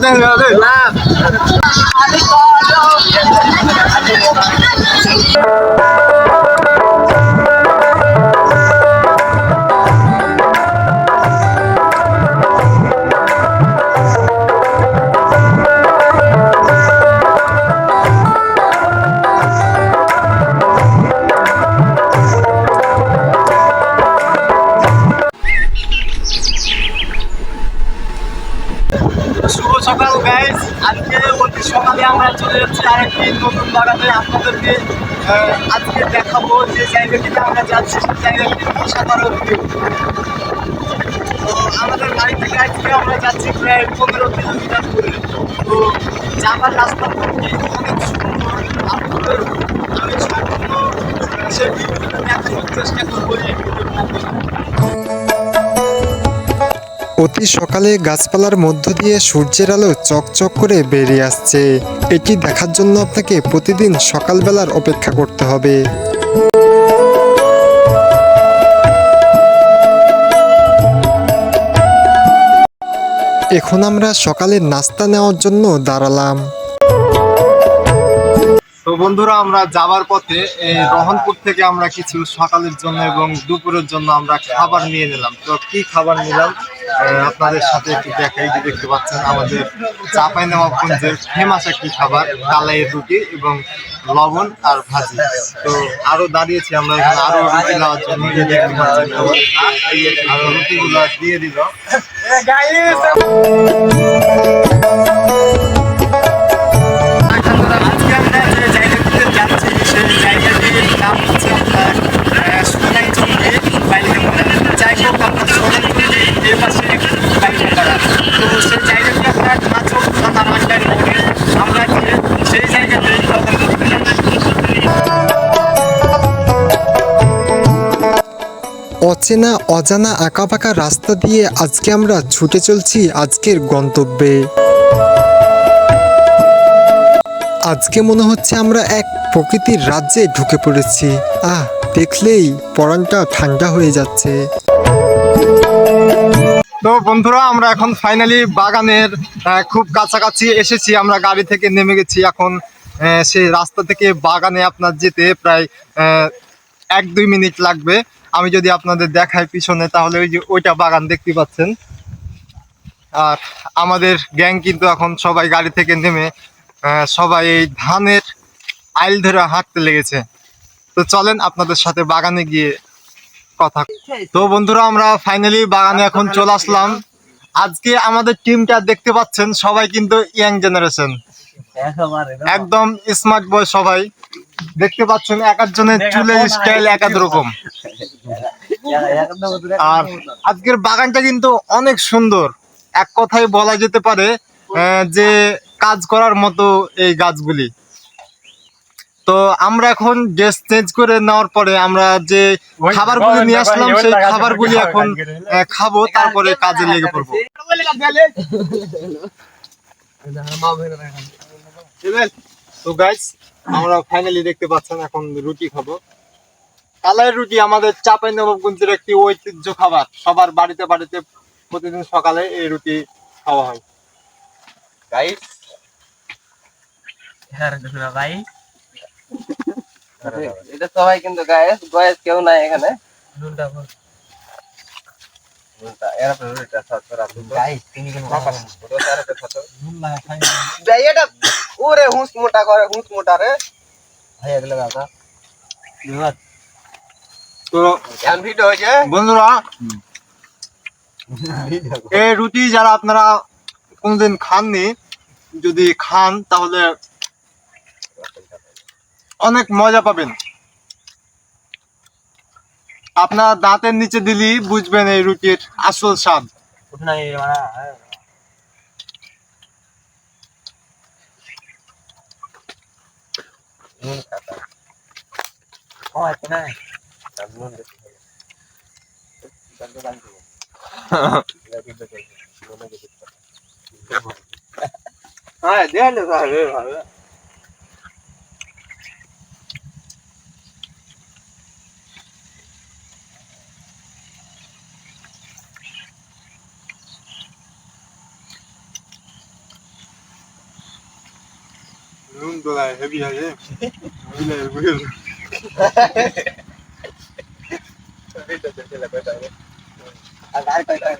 Dengar. সকাল guys আজকে অতি সকালে আমরা চলে যাচ্ছি আরেকটি নতুন বাগানে। আপনাদেরকে আজকে দেখাবো যে জায়গাটিতে আমরা যাচ্ছি, সেই জায়গাটি view। তো আমাদের বাড়ি থেকে আজকে আমরা যাচ্ছি প্রায় পনেরো কিলোমিটার দূরে। তো যাবার রাস্তা আপনাদের আমি সম্পূর্ণ সেই চেষ্টা করব এই ভিডিওর মাধ্যমে। অতি সকালে গাছপালার মধ্য দিয়ে সূর্যের আলো চকচক করে বেরিয়ে আসছে। এটি দেখার জন্য আপনাকে প্রতিদিন সকালবেলার অপেক্ষা করতে হবে। এখন আমরা সকালের নাস্তা নেওয়ার জন্য দাঁড়ালাম। তো বন্ধুরা, আমরা যাওয়ার পথে এই রহনপুর থেকে আমরা কিছু সকালের জন্য এবং দুপুরের জন্য আমরা খাবার নিয়ে নিলাম। তো কি খাবার নিলাম? আপনাদের সাথে একটু দেখাই যে দেখতে পাচ্ছেন আমাদের চাপাই নবাবগঞ্জের ফেমাস একটি খাবার, কালাইয়ের রুটি এবং লবণ আর ভাজি। তো আরও দাঁড়িয়েছি আমরা এখানে, আরও রুটি নেওয়ার জন্য। দেখতে পাচ্ছেন আরও রুটিগুলো দিয়ে দিল। অচেনা অজানা আঁকাবাঁকা রাস্তা দিয়ে আজকে আমরা ছুটে চলছি আজকের গন্তব্যে। আজকে মনে হচ্ছে আমরা এক প্রকৃতির রাজ্যে ঢুকে পড়েছি। আহ, দেখলেই পরানটা ঠান্ডা হয়ে যাচ্ছে। তো বন্ধুরা, আমরা এখন ফাইনালি বাগানের খুব কাছাকাছি এসেছি। আমরা গাড়ি থেকে নেমে গেছি এখন সেই রাস্তা থেকে বাগানে আপনার যেতে প্রায় এক দুই মিনিট লাগবে। আমি যদি আপনাদের দেখাই পিছনে, তাহলে ওই যে ওইটা বাগান দেখতে পাচ্ছেন। আর আমাদের গ্যাং কিন্তু এখন সবাই গাড়ি থেকে নেমে সবাই এই ধানের আইল ধরে হাঁটতে লেগেছে। তো চলেন আপনাদের সাথে বাগানে গিয়ে কথা তো বন্ধুরা, আমরা ফাইনালি বাগানে এখন চলে আসলাম। আজকে আমাদের টিমটা দেখতে পাচ্ছেন সবাই কিন্তু ইয়াং জেনারেশন একদম স্মার্ট বয় সবাই। দেখতে পাচ্ছেন এক একজনের চুলের স্টাইল এক এক রকম। আর আজকের বাগানটা কিন্তু অনেক সুন্দর। এক কথায় বলা যেতে পারে আহ, যে কাজ করার মতো এই গাছগুলি। তো আমরা এখন ড্রেস চেঞ্জ করে নেওয়ার পরে আমরা যে খাবারগুলি নিয়ে আসলাম সেই খাবারগুলি এখন আহ, খাব তারপরে কাজে লেগে পড়ব। তো গাইস আমরা ফাইনালি দেখতে পাচ্ছেন এখন রুটি খাব। কালাই রুটি আমাদের চাপাই নবাবগঞ্জের একটি ঐতিহ্য খাবার। সবার বাড়িতে বাড়িতে প্রতিদিন সকালে এই রুটি খাওয়া হয়। গাইস ভাই। এটা সবাই কিন্তু গায়েস গয়েস কেউ নাই এখানে। এটা ওরে হুঁস মোটা করে হুঁস মোটা রে। ভাই এগুলো দাদা। তো বন্ধুরা এই রুটি যারা আপনারা কোনদিন খাননি যদি খান তাহলে অনেক মজা পাবেন। আপনার দাঁতের নিচে দিলেই বুঝবেন এই রুটির আসল স্বাদ। উঠনা এই মারা हाँ दे ले सारे भावे Não dólar, é viagem. Mulher, mulher. வீட்டில் தெரிஞ்சதில்லை போயிட்டாங்க அது யார் கரெக்டாக